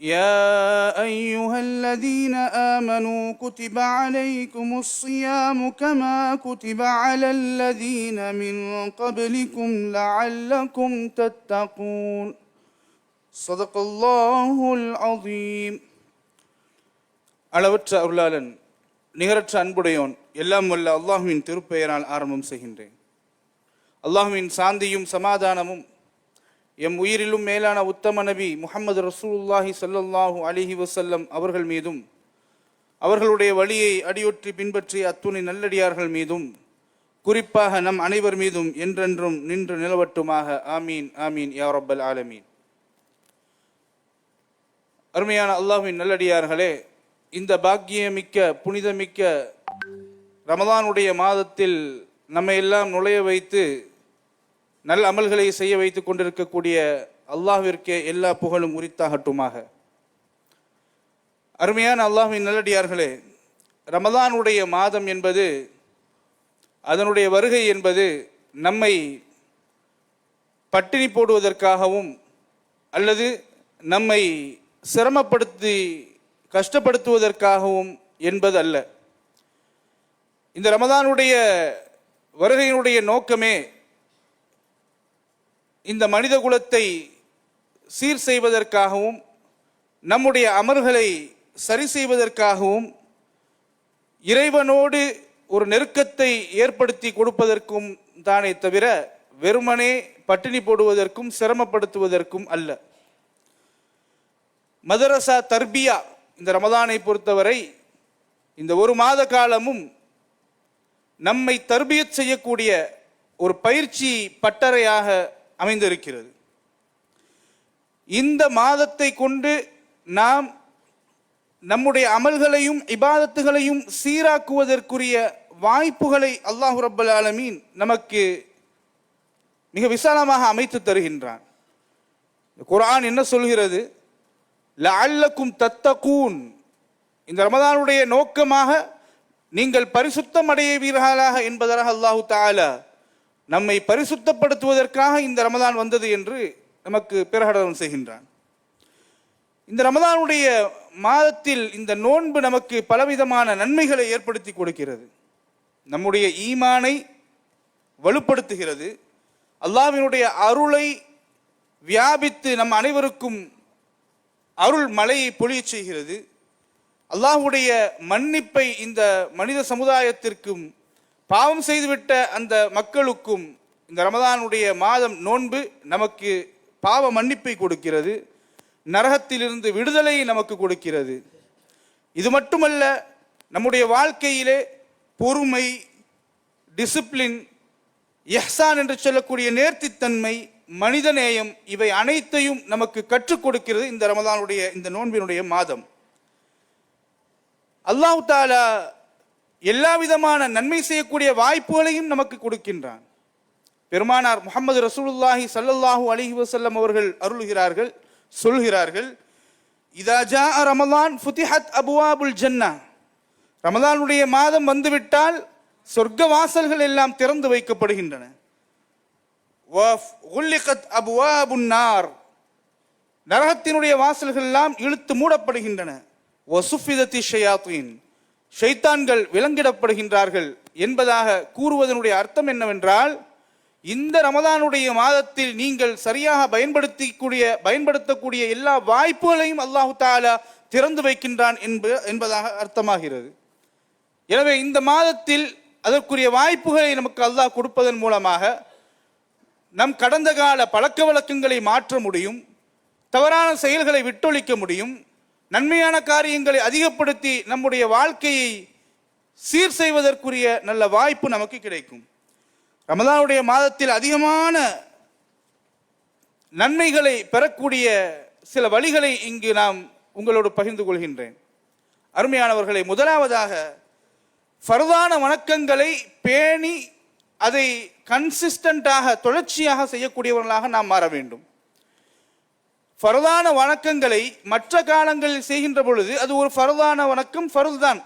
يا أيها الذين آمنوا كتب عليكم الصيام كما كتب على الذين من قبلكم لعلكم تتقون صدق الله العظيم அளவற்ற அருளாளன் நிகரற்ற அன்புடையோன் எல்லாம் வல்ல அல்லாஹுவின் திருப்பெயரால் ஆரம்பம் செய்கின்றேன் அல்லாஹுவின் சாந்தியும் சமாதானமும் எம் உயிரிலும் மேலான உத்தம நபி முகமது ரசூல்லாஹி ஸல்லல்லாஹு அலிஹி வசல்லம் அவர்கள் மீதும் அவர்களுடைய வழியை அடியொற்றி பின்பற்றிய அத்துணை நல்லடியார்கள் மீதும் குறிப்பாக நம் அனைவர் மீதும் என்றென்றும் நின்று நிலவட்டுமாக. ஆமீன் ஆமீன் யா ரப்பல் ஆலமீன். அருமையான அல்லாஹுவின் நல்லடியார்களே இந்த பாக்கியமிக்க புனிதமிக்க ரமதானுடைய மாதத்தில் நம்மை எல்லாம் நுழைய வைத்து நல்ல அமல்களை செய்ய வைத்துக் கொண்டிருக்கக்கூடிய அல்லாஹிற்கே எல்லா புகழும் உரித்தாகட்டுமாக. அருமையான அல்லாஹின் நல்லடியார்களே ரமதானுடைய மாதம் என்பது அதனுடைய வருகை என்பது நம்மை பட்டினி போடுவதற்காகவும் அல்லது நம்மை சிரமப்படுத்தி கஷ்டப்படுத்துவதற்காகவும் என்பது அல்ல இந்த ரமதானுடைய வருகையினுடைய நோக்கமே இந்த மனித குலத்தை சீர் செய்வதற்காகவும் நம்முடைய அமர்களை சரி செய்வதற்காகவும் இறைவனோடு ஒரு நெருக்கத்தை ஏற்படுத்தி கொடுப்பதற்கும் தானே தவிர வெறுமனே பட்டினி போடுவதற்கும் சிரமப்படுத்துவதற்கும் அல்ல. மதரசா தர்பியா இந்த ரமதானை பொறுத்தவரை இந்த ஒரு மாத காலமும் நம்மை தர்பியத் செய்யக்கூடிய ஒரு பயிற்சி பட்டறையாக அமைந்திருக்கிறது. இந்த மாதத்தை கொண்டு நாம் நம்முடைய அமல்களையும் இபாதத்துகளையும் சீராக்குவதற்குரிய வாய்ப்புகளை அல்லாஹு ரப்பல் ஆலமீன் நமக்கு மிக விசாலமாக அமைத்து தருகின்றான். குரான் என்ன சொல்கிறது? லஅல்லக்கும் தத்தகூன். இந்த ரமதானுடைய நோக்கமாக நீங்கள் பரிசுத்தம் அடையவீர்களாக என்பதாக அல்லாஹு தாலா நம்மை பரிசுத்தப்படுத்துவதற்காக இந்த ரமதான் வந்தது என்று நமக்கு பிரகடனம் செய்கின்றான். இந்த ரமதானுடைய மாதத்தில் இந்த நோன்பு நமக்கு பலவிதமான நன்மைகளை ஏற்படுத்தி கொடுக்கிறது. நம்முடைய ஈமானை வலுப்படுத்துகிறது. அல்லாவினுடைய அருளை வியாபித்து நம் அனைவருக்கும் அருள் மலையை பொழியச் செய்கிறது. அல்லாஹ்வுடைய மன்னிப்பை இந்த மனித சமுதாயத்திற்கும் பாவம் செய்துவிட்ட அந்த மக்களுக்கும் இந்த ரமதானுடைய மாதம் நோன்பு நமக்கு பாவ மன்னிப்பை கொடுக்கிறது. நரகத்திலிருந்து விடுதலையை நமக்கு கொடுக்கிறது. இது மட்டுமல்ல நம்முடைய வாழ்க்கையிலே பொறுமை டிசிப்ளின் எஹ்சான் என்று சொல்லக்கூடிய நேர்த்தித்தன்மை மனிதநேயம் இவை அனைத்தையும் நமக்கு கற்றுக் கொடுக்கிறது இந்த ரமதானுடைய இந்த நோன்பினுடைய மாதம். அல்லாஹ் தாலா எல்லா விதமான நன்மை செய்யக்கூடிய வாய்ப்புகளையும் நமக்கு கொடுக்கின்றான். பெருமானார் முகமது ரசூலுல்லாஹி சல்லல்லாஹு அலிஹி வசல்லம் அவர்கள் அருள்கிறார்கள் சொல்கிறார்கள் இதாஜா ரமலான் ஃபுதிஹத் அபுவாபுல் ஜன்னா. ரமலானுடைய மாதம் வந்துவிட்டால் சொர்க்க வாசல்கள் எல்லாம் திறந்து வைக்கப்படுகின்றன. உல்லிகத் நரகத்தினுடைய வாசல்கள் எல்லாம் இழுத்து மூடப்படுகின்றன. வசுஃபிதத்தி ஷயாத்தீன். ஷைத்தான்கள் விலங்கிடப்படுகின்றார்கள் என்பதாக கூறுவதனுடைய அர்த்தம் என்னவென்றால் இந்த ரமதானுடைய மாதத்தில் நீங்கள் சரியாக பயன்படுத்திக்கூடிய பயன்படுத்தக்கூடிய எல்லா வாய்ப்புகளையும் அல்லாஹு தாலா திறந்து வைக்கின்றான் என்ப என்பதாக அர்த்தமாகிறது. எனவே இந்த மாதத்தில் அதற்குரிய வாய்ப்புகளை நமக்கு அல்லாஹ் கொடுப்பதன் மூலமாக நம் கடந்த கால பழக்க வழக்கங்களை மாற்ற முடியும் தவறான செயல்களை விட்டொழிக்க முடியும் நன்மையான காரியங்களை அதிகப்படுத்தி நம்முடைய வாழ்க்கையை சீர் செய்வதற்குரிய நல்ல வாய்ப்பு நமக்கு கிடைக்கும். ரமதானுடைய மாதத்தில் அதிகமான நன்மைகளை பெறக்கூடிய சில வழிகளை இங்கு நாம் உங்களோடு பகிர்ந்து கொள்கின்றேன். அருமையானவர்களை முதலாவதாக ஃபர்தான வணக்கங்களை பேணி அதை கன்சிஸ்டண்டாக தொடர்ச்சியாக செய்யக்கூடியவர்களாக நாம் மாற வேண்டும். ஃபரதான வணக்கங்களை மற்ற காலங்களில் செய்கின்ற பொழுது அது ஒரு ஃபரதான வணக்கம் ஃபருள் தான்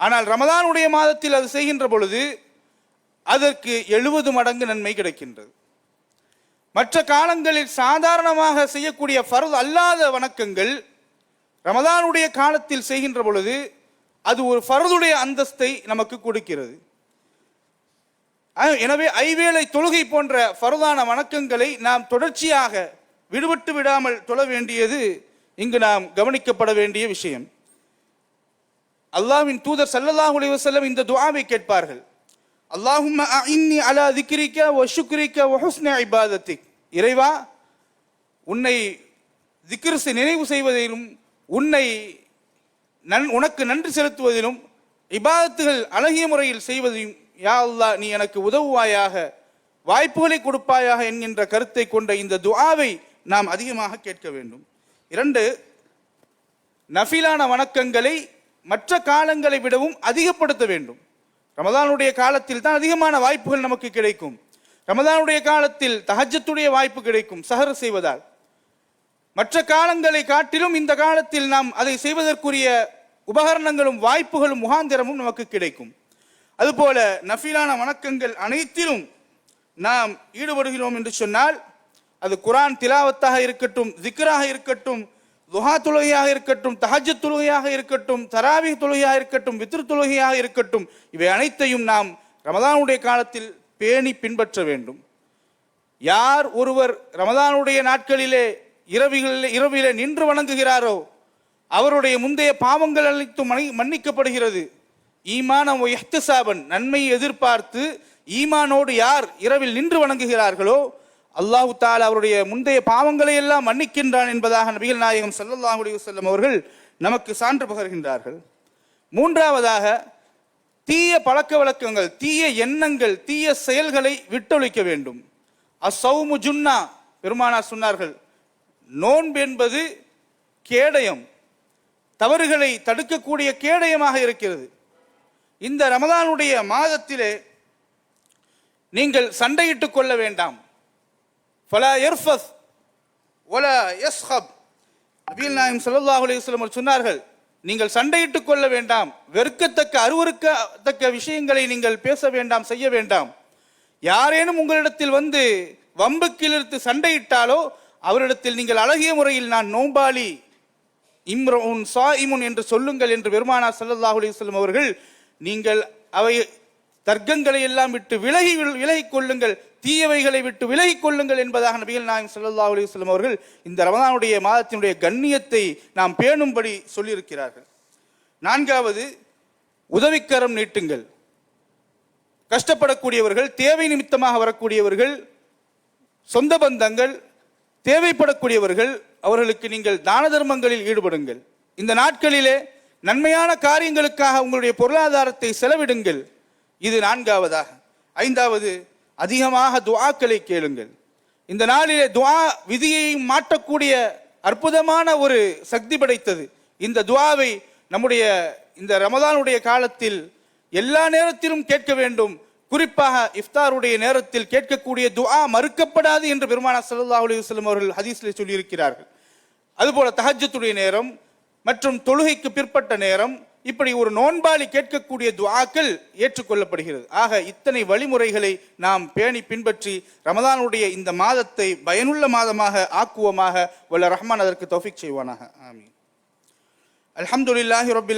ஆனால் ரமதானுடைய மாதத்தில் அது செய்கின்ற பொழுது அதற்கு எழுபது மடங்கு நன்மை கிடைக்கின்றது. மற்ற காலங்களில் சாதாரணமாக செய்யக்கூடிய ஃபர்த் அல்லாத வணக்கங்கள் ரமதானுடைய காலத்தில் செய்கின்ற பொழுது அது ஒரு ஃபருதுடைய அந்தஸ்தை நமக்கு கொடுக்கிறது. எனவே ஐவேளை தொழுகை போன்ற ஃபருதான வணக்கங்களை நாம் தொடர்ச்சியாக விடுபட்டு விடாமல் தொழ வேண்டியது இங்கு நாம் கவனிக்கப்பட வேண்டிய விஷயம். அல்லாஹ்வின் தூதர் சல்லல்லாஹ் அலைஹி வஸல்லம் இந்த துவாவை கேட்பார்கள். அல்லாஹும் அஇன்னி அலா திக்ரிக்க வ ஷுக்ரிக்க வ இறைவா உன்னை திக்ரிசு நினைவு செய்வதிலும் உன்னை நன் உனக்கு நன்றி செலுத்துவதிலும் இபாதத்துகள் அழகிய முறையில் செய்வதையும் யா அல்லாஹ் நீ எனக்கு உதவுவாயாக வாய்ப்புகளை கொடுப்பாயாக என்கின்ற கருத்தை கொண்ட இந்த துஆவை நாம் அதிகமாக கேட்க வேண்டும். இரண்டு நஃபிலான வணக்கங்களை மற்ற காலங்களை விடவும் அதிகப்படுத்த வேண்டும். ரமதானுடைய காலத்தில் தான் அதிகமான வாய்ப்புகள் நமக்கு கிடைக்கும். ரமதானுடைய காலத்தில் தஹஜத்துடைய வாய்ப்பு கிடைக்கும் சஹர் செய்வதால். மற்ற காலங்களை காட்டிலும் இந்த காலத்தில் நாம் அதை செய்வதற்குரிய உபகரணங்களும் வாய்ப்புகளும் முகாந்திரமும் நமக்கு கிடைக்கும். அதுபோல நஃபிலான வணக்கங்கள் அனைத்திலும் நாம் ஈடுபடுகிறோம் என்று சொன்னால் அது குரான் திலாவத்தாக இருக்கட்டும் ஜிக்ராக இருக்கட்டும் துஹா தொழுகையாக இருக்கட்டும் தஹஜ தொழுகையாக இருக்கட்டும் தராவி தொழுகையாக இருக்கட்டும் வித்ரு தொழுகையாக இருக்கட்டும் இவை அனைத்தையும் நாம் ரமதானுடைய காலத்தில் பேணி பின்பற்ற வேண்டும். யார் ஒருவர் ரமதானுடைய நாட்களிலே இரவிகளிலே இரவிலே நின்று வணங்குகிறாரோ அவருடைய முந்தைய பாவங்கள் அனைத்தும் மன்னிக்கப்படுகிறது. ஈமான எஹ்திசாபன் நன்மையை எதிர்பார்த்து ஈமானோடு யார் இரவில் நின்று வணங்குகிறார்களோ அல்லாஹு தால் அவருடைய முந்தைய பாவங்களை எல்லாம் மன்னிக்கின்றான் என்பதாக நபிகள் நாயகம் ஸல்லல்லாஹு அலைஹி வஸல்லம் அவர்கள் நமக்கு சான்று பகர்கின்றார்கள். மூன்றாவதாக தீய பழக்க வழக்கங்கள் தீய எண்ணங்கள் தீய செயல்களை விட்டொழிக்க வேண்டும். அசௌமு ஜுன்னா பெருமானார் சொன்னார்கள் நோன்பு என்பது கேடயம். தவறுகளை தடுக்கக்கூடிய கேடயமாக இருக்கிறது. இந்த ரமதானுடைய மாதத்திலே நீங்கள் சண்டையிட்டுக் கொள்ள வேண்டாம். ஃபலா யர்ஃபஸ் ஒல எஸ்ஹப் நபீல் நாயம் சல்லாஹ் அலைஹி சொன்னார்கள் நீங்கள் சண்டையிட்டுக் கொள்ள வேண்டாம். வெறுக்கத்தக்க அருவருக்கத்தக்க விஷயங்களை நீங்கள் பேச வேண்டாம் செய்ய வேண்டாம். யாரேனும் உங்களிடத்தில் வந்து வம்புக்கிலிருந்து சண்டையிட்டாலோ அவரிடத்தில் நீங்கள் அழகிய முறையில் நான் நோம்பாளி சா இமுன் என்று சொல்லுங்கள் என்று பெருமானா ஸல்லல்லாஹு அலைஹி அவர்கள் நீங்கள் அவை தர்க்கங்களை எல்லாம் விட்டு விலகி விலகிக் கொள்ளுங்கள். தீயவைகளை விட்டு விலகிக் கொள்ளுங்கள் என்பதாக நபிகள் நாயகம் சல்லா அலைஹி அவர்கள் இந்த ரமதானுடைய மாதத்தினுடைய கண்ணியத்தை நாம் பேணும்படி சொல்லியிருக்கிறார்கள். நான்காவது உதவிக்கரம் நீட்டுங்கள். கஷ்டப்படக்கூடியவர்கள் தேவை நிமித்தமாக வரக்கூடியவர்கள் சொந்த பந்தங்கள் தேவைப்படக்கூடியவர்கள் அவர்களுக்கு நீங்கள் தான தர்மங்களில் ஈடுபடுங்கள். இந்த நாட்களிலே நன்மையான காரியங்களுக்காக உங்களுடைய பொருளாதாரத்தை செலவிடுங்கள். இது நான்காவதாக. ஐந்தாவது அதிகமாக துவாக்களை கேளுங்கள். இந்த நாளிலே துவா விதியை மாற்றக்கூடிய அற்புதமான ஒரு சக்தி படைத்தது. இந்த துவாவை நம்முடைய இந்த ரமதானுடைய காலத்தில் எல்லா நேரத்திலும் கேட்க வேண்டும். குறிப்பாக இஃப்தாருடைய நேரத்தில் கேட்கக்கூடிய துஆ மறுக்கப்படாது என்று பெருமானா சல்லா அலி வஸல்லம் அவர்கள் ஹதீஸில் சொல்லியிருக்கிறார்கள். அதுபோல தஹஜத்துடைய நேரம் மற்றும் தொழுகைக்கு பிற்பட்ட நேரம் இப்படி ஒரு நோன்பாளி கேட்கக்கூடிய துவாக்கள் ஏற்றுக்கொள்ளப்படுகிறது. ஆக இத்தனை வழிமுறைகளை நாம் பேணி பின்பற்றி ரமதானுடைய இந்த மாதத்தை பயனுள்ள மாதமாக ஆக்குவோமாக. வல்ல ரஹ்மான் அதற்கு தௌஃபிக் செய்வானாக. ஆமீன். அலமதுல்லாஹி ரபில்